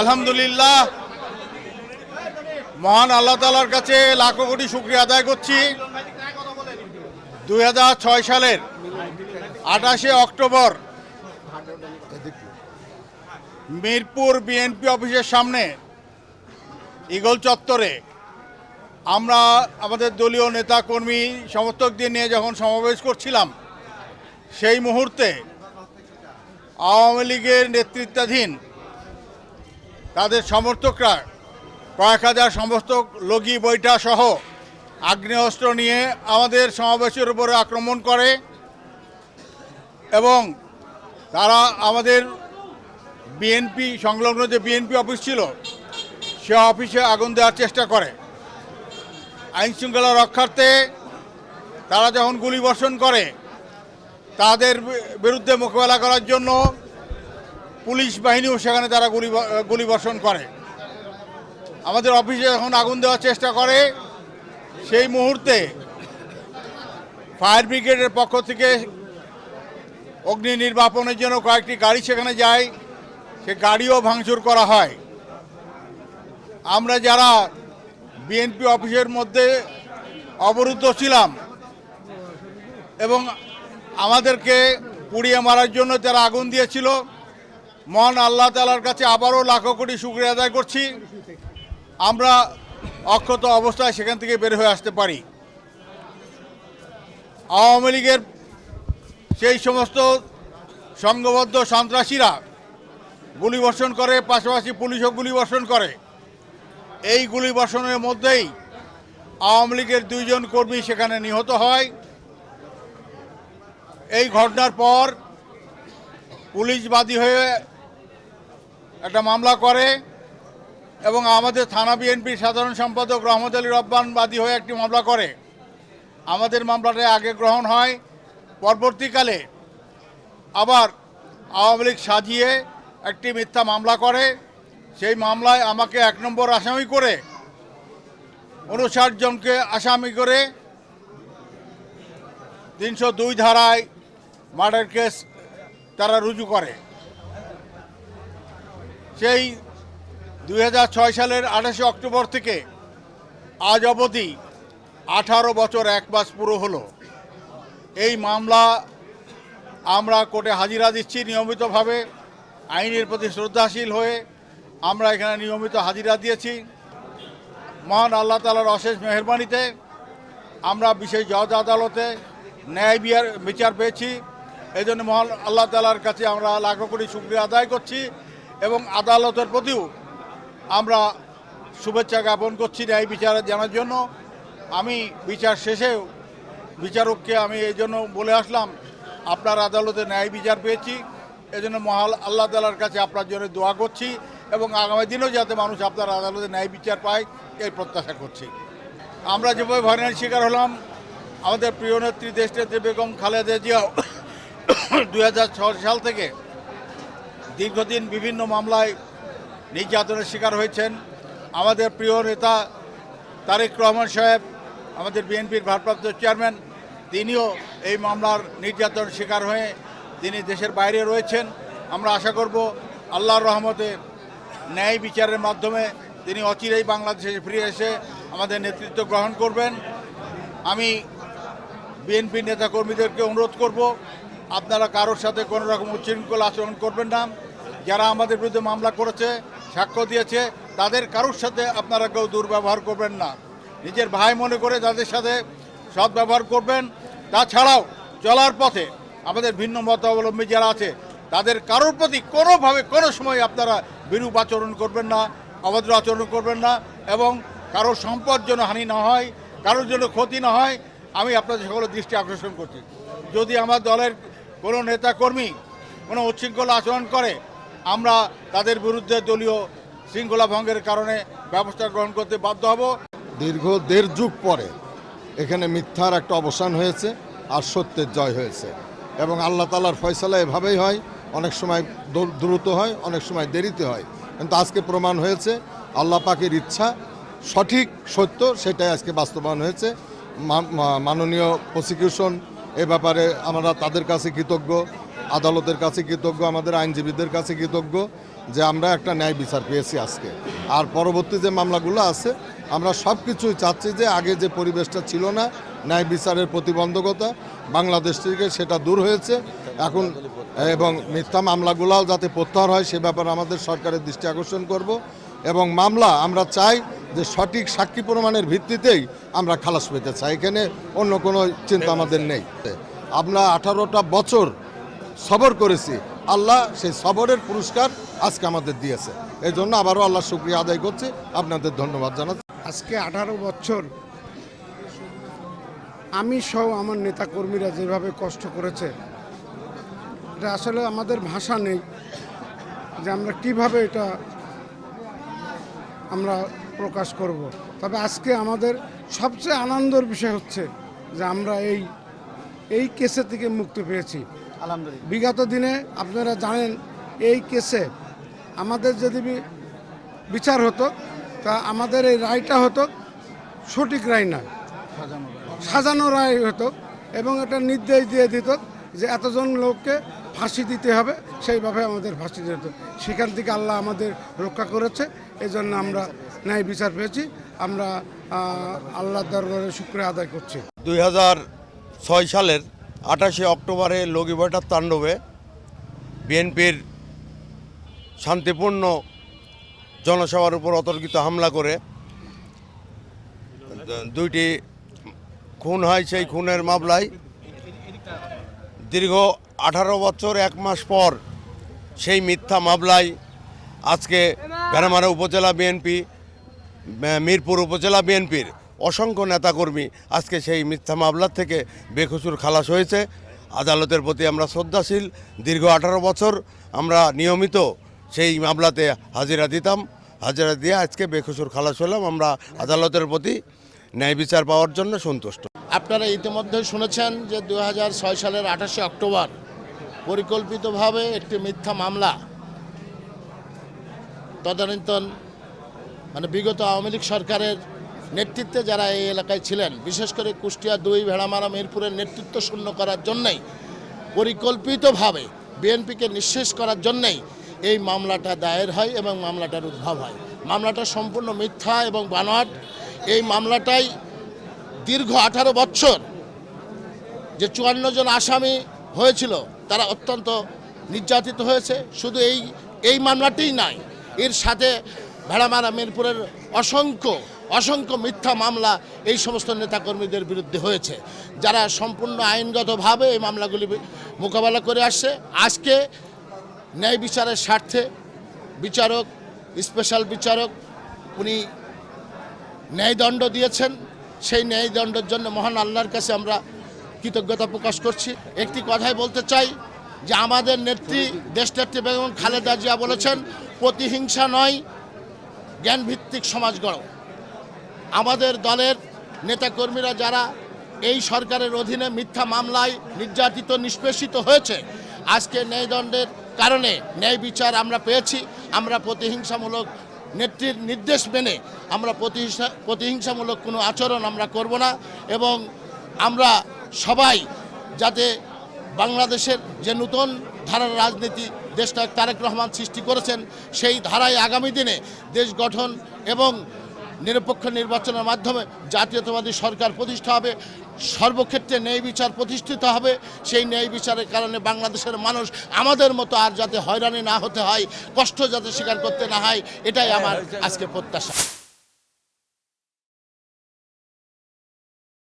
আলহামদুলিল্লাহ। মহান আল্লাহ তালার কাছে লাখো কোটি শুক্রিয়া আদায় করছি। দু হাজার ছয় সালের আঠাশে অক্টোবর মিরপুর বিএনপি অফিসের সামনে ইগল চত্বরে আমরা আমাদের দলীয় নেতা কর্মী সমর্থকদের নিয়ে যখন সমাবেশ করছিলাম, সেই মুহূর্তে আওয়ামী লীগের নেতৃত্বাধীন তাদের সমর্থকরা কয়েক হাজার সমর্থক, লগি বইটা সহ আগ্নেয়াস্ত্র নিয়ে আমাদের সমাবেশের উপরে আক্রমণ করে এবং তারা আমাদের বিএনপি, সংলগ্ন যে বিএনপি অফিস ছিল, সে অফিসে আগুন দেওয়ার চেষ্টা করে। আইন শৃঙ্খলা রক্ষার্থে তারা যখন গুলি বর্ষণ করে, তাদের বিরুদ্ধে মোকাবেলা করার জন্য পুলিশ বাহিনীও সেখানে তারা গুলি গুলি বর্ষণ করে। আমাদের অফিসে যখন আগুন দেওয়ার চেষ্টা করে। সেই মুহূর্তে ফায়ার ব্রিগেডের পক্ষ থেকে অগ্নি নির্বাপনের জন্য কয়েকটি গাড়ি সেখানে যায়। সে গাড়িও ভাঙচুর করা হয়। আমরা যারা বিএনপি অফিসের মধ্যে অবরুদ্ধ ছিলাম এবং আমাদেরকে পুড়িয়ে মারার জন্য যারা আগুন দিয়েছিল মহান আল্লাহ তালার কাছে আবারও লাখো কোটি শুক্রিয়া আদায় করছি। আমরা অক্ষত অবস্থায় সেখান থেকে বের হয়ে আসতে পারি। আওয়ামী লীগের সেই সমস্ত সংঘবদ্ধ সন্ত্রাসীরা গুলিবর্ষণ করে, পাশাপাশি পুলিশও গুলিবর্ষণ করে। এই গুলিবর্ষণের মধ্যেই আওয়ামী লীগের দুইজন কর্মী সেখানে নিহত হয়। এই ঘটনার পর পুলিশ বাদী হয়ে একটা মামলা করে এবং আমাদের থানা বিএনপির সাধারণ সম্পাদক রহমত আলী রব্বান বাদী হয়ে একটি মামলা করে। আমাদের মামলাটা আগে গ্রহণ হয়, পরবর্তীকালে আবার আওয়ামী লীগ সাজিয়ে একটি মিথ্যা মামলা করে। সেই মামলায় আমাকে এক নম্বর আসামি করে উনষাট জনকে আসামি করে তিনশো দুই ধারায় মার্ডার কেস তারা রুজু করে। সেই দুই হাজার ছয় সালের আঠাশে অক্টোবর থেকে আজ অবধি আঠারো বছর এক মাস পুরো হলো। এই মামলা আমরা কোর্টে হাজিরা দিচ্ছি নিয়মিতভাবে, আইনের প্রতি শ্রদ্ধাশীল হয়ে আমরা এখানে নিয়মিত হাজিরা দিয়েছি। মহান আল্লাহ তালার অশেষ মেহরবানিতে আমরা বিশেষ জজ আদালতে ন্যায় বিচার পেয়েছি। এই জন্য মহান আল্লাহ তালার কাছে আমরা লাখো কোটি শুক্রিয়া আদায় করছি এবং আদালতের প্রতিও আমরা শুভেচ্ছা জ্ঞাপন করছি ন্যায় বিচার জানার জন্য। আমি বিচার শেষেও বিচারককে আমি এই জন্য বলে আসলাম, আপনার আদালতে ন্যায় বিচার পেয়েছি। এজন্য মহাল আল্লাহ তালার কাছে আপনার জন্য দোয়া করছি এবং আগামী দিনেও যাতে মানুষ আপনার আদালতে ন্যায় বিচার পায়, এই প্রত্যাশা করছি। আমরা যেভাবে ভয়নের শিকার হলাম, আমাদের প্রিয় নেত্রী, দেশনেত্রী বেগম খালেদা জিয়াও দু হাজার ছয় সাল থেকে দীর্ঘদিন বিভিন্ন মামলায় নির্যাতনের শিকার হয়েছেন। আমাদের প্রিয় নেতা তারেক রহমান সাহেব, আমাদের বিএনপির ভারপ্রাপ্ত চেয়ারম্যান, তিনিও এই মামলার নির্যাতন শিকার হয়ে তিনি দেশের বাইরে রয়েছেন। আমরা আশা করব আল্লাহর রহমতে ন্যায় বিচারের মাধ্যমে তিনি অচিরেই বাংলাদেশে ফিরে এসে আমাদের নেতৃত্ব গ্রহণ করবেন। আমি বিএনপি নেতাকর্মীদেরকে অনুরোধ করব আপনারা কারোর সাথে কোনো রকম উচ্ছৃঙ্খল আচরণ করবেন না। যারা আমাদের বিরুদ্ধে মামলা করেছে, সাক্ষ্য দিয়েছে, তাদের কারোর সাথে আপনারা কেউ দুর্ব্যবহার করবেন না। নিজের ভাই মনে করে তাদের সাথে সদ্ব্যবহার করবেন। তাছাড়াও চলার পথে আমাদের ভিন্ন মতাবলম্বী যারা আছে, তাদের কারোর প্রতি কোনোভাবে কোনো সময় আপনারা বিরূপ আচরণ করবেন না, অভদ্র আচরণ করবেন না এবং কারোর সম্পদ যেন হানি না হয়, কারোর জন্য ক্ষতি না হয়। আমি আপনাদের সকলের দৃষ্টি আকর্ষণ করছি। যদি আমার দলের কোনো নেতা কর্মী কোনো উচ্ছৃঙ্খলা আচরণ করে, আমরা তাদের বিরুদ্ধে দলীয় শৃঙ্খলা ভঙ্গের কারণে ব্যবস্থা গ্রহণ করতে বাধ্য হব। দীর্ঘ দেড় যুগ পরে এখানে মিথ্যার একটা অবসান হয়েছে আর সত্যের জয় হয়েছে। এবং আল্লাহ তালার ফয়সালা এভাবেই হয়, অনেক সময় দ্রুত হয়, অনেক সময় দেরিতে হয়। কিন্তু আজকে প্রমাণ হয়েছে, আল্লাহ পাকের ইচ্ছা সঠিক সত্য, সেটাই আজকে বাস্তবায়ন হয়েছে। মাননীয় প্রসিকিউশন এ ব্যাপারে আমরা তাদের কাছে কৃতজ্ঞ, আদালতের কাছে কৃতজ্ঞ, আমাদের আইনজীবীদের কাছে কৃতজ্ঞ যে আমরা একটা ন্যায় বিচার পেয়েছি আজকে। আর পরবর্তী যে মামলাগুলো আছে, আমরা সব কিছুই চাচ্ছি যে আগে যে পরিবেশটা ছিল না, ন্যায় বিচারের প্রতিবন্ধকতা, বাংলাদেশ থেকে সেটা দূর হয়েছে। এখন, এবং মিথ্যা মামলাগুলাও যাতে প্রত্যাহার হয়, সে ব্যাপারে আমাদের সরকারের দৃষ্টি আকর্ষণ করব। এবং মামলা, আমরা চাই যে সঠিক সাক্ষী প্রমাণের ভিত্তিতেই আমরা খালাস পেতে চাই। এখানে অন্য কোনো চিন্তা আমাদের নেই। আমরা আঠারোটা বছর সবর করেছি। আল্লাহ সেই সবরের পুরস্কার আজকে আমাদের দিয়েছে। এই জন্য আবারও আল্লাহ শুক্রিয়া আদায় করছি। আপনাদের ধন্যবাদ জানাচ্ছি। আজকে আঠারো বছর আমি সহ আমার নেতাকর্মীরা যেভাবে কষ্ট করেছে, এটা আসলে আমাদের ভাষা নেই যে আমরা কীভাবে এটা আমরা প্রকাশ করব। তবে আজকে আমাদের সবচেয়ে আনন্দের বিষয় হচ্ছে যে আমরা এই এই কেসে থেকে মুক্তি পেয়েছি। আলহামদুলিল্লাহ। বিগত দিনে আপনারা জানেন এই কেসে আমাদের যদি বিচার হতো তা আমাদের এই রায়টা হতো সঠিক রায় না। সাজানো রায়। হতো এবং এটা নির্দেশ দিয়ে দিত যে এতজন লোককে ফাঁসি দিতে হবে সেইভাবে আমাদের ফাঁসি দিতে হতো। সেখান থেকে আল্লাহ আমাদের রক্ষা করেছে এই জন্য আমরা ন্যায় বিচার পেয়েছি। আমরা আল্লাহ দরবারে শুক্রিয়া আদায় করছি। দুই ছয় সালের আঠাশে অক্টোবরে লগিবাটার তাণ্ডবে বিএনপির শান্তিপূর্ণ জনসভার উপর অতর্কিত হামলা করে দুইটি খুন হয়, সেই খুনের মামলায় দীর্ঘ আঠারো বছর, এক মাস পর সেই মিথ্যা মামলায় আজকে ভেড়ামারা উপজেলা বিএনপি মিরপুর উপজেলা বিএনপির অসংখ্য নেতাকর্মী আজকে সেই মিথ্যা মামলার থেকে বেকসুর খালাস হয়েছে। আদালতের প্রতি আমরা শ্রদ্ধাশীল, দীর্ঘ আঠারো বছর আমরা নিয়মিত সেই মামলাতে হাজিরা দিতাম। হাজিরা দিয়ে আজকে বেকসুর খালাস হলাম। আমরা আদালতের প্রতি ন্যায় বিচার পাওয়ার জন্য সন্তুষ্ট। আপনারা ইতিমধ্যে শুনেছেন যে দু হাজার ছয় সালের আঠাশে অক্টোবর পরিকল্পিতভাবে একটি মিথ্যা মামলা তদানীন্তন মানে বিগত আওয়ামী লীগ সরকারের নেতৃত্বে যারা এই এলাকায় ছিলেন, বিশেষ করে কুষ্টিয়া, দুই, ভেড়ামারা, মিরপুরের নেতৃত্ব শূন্য করার জন্যই, পরিকল্পিতভাবে বিএনপিকে নিঃশেষ করার জন্যই এই মামলাটা দায়ের হয় এবং মামলাটার উদ্ভব হয়। মামলাটা সম্পূর্ণ মিথ্যা এবং বানোয়াট। এই মামলাটাই দীর্ঘ আঠারো বছর যে চুয়ান্ন জন আসামি হয়েছিল, তারা অত্যন্ত নির্যাতিত হয়েছে। শুধু এই এই মামলাটিই নয়, এর সাথে ভেড়ামারা মিরপুরের অসংখ্য অসংখ্য মিথ্যা মামলা এই সমস্ত নেতাকর্মীদের বিরুদ্ধে হয়েছে। যারা সম্পূর্ণ আইনগতভাবে এই মামলাগুলি মোকাবেলা করে আসছে, আজকে ন্যায় বিচারের স্বার্থে বিচারক, স্পেশাল বিচারক, উনি ন্যায়দণ্ড দিয়েছেন। সেই ন্যায়দণ্ডের জন্য মহান আল্লাহর কাছে আমরা কৃতজ্ঞতা প্রকাশ করছি। একটি কথাই বলতে চাই যে আমাদের নেত্রী দেশনেত্রী বেগম খালেদা জিয়া বলেছেন, প্রতিহিংসা নয় জ্ঞানভিত্তিক সমাজ গড়ো আমাদের দলের নেতাকর্মীরা যারা এই সরকারের অধীনে মিথ্যা মামলায় নির্যাতিত, নিষ্পেষিত হয়েছে, আজকে ন্যায়দণ্ডের কারণে ন্যায় বিচার আমরা পেয়েছি। আমরা প্রতিহিংসামূলক নেত্রীর নির্দেশ মেনে আমরা প্রতিহিংসা, প্রতিহিংসামূলক কোনো আচরণ আমরা করব না এবং আমরা সবাই যাতে বাংলাদেশের যে নতুন ধারার রাজনীতি দেশটা তারেক রহমান সৃষ্টি করেছেন, সেই ধারায় আগামী দিনে দেশ গঠন এবং নিরপেক্ষ নির্বাচনের মাধ্যমে জাতীয়তাবাদী সরকার প্রতিষ্ঠা হবে, সর্বক্ষেত্রে ন্যায় বিচার প্রতিষ্ঠিত হবে, সেই ন্যায় বিচারের কারণে বাংলাদেশের মানুষ আমাদের মতো আর যাতে হয়রানি না হতে হয়, কষ্ট যাতে স্বীকার করতে না হয়, এটাই আমার আজকে প্রত্যাশা।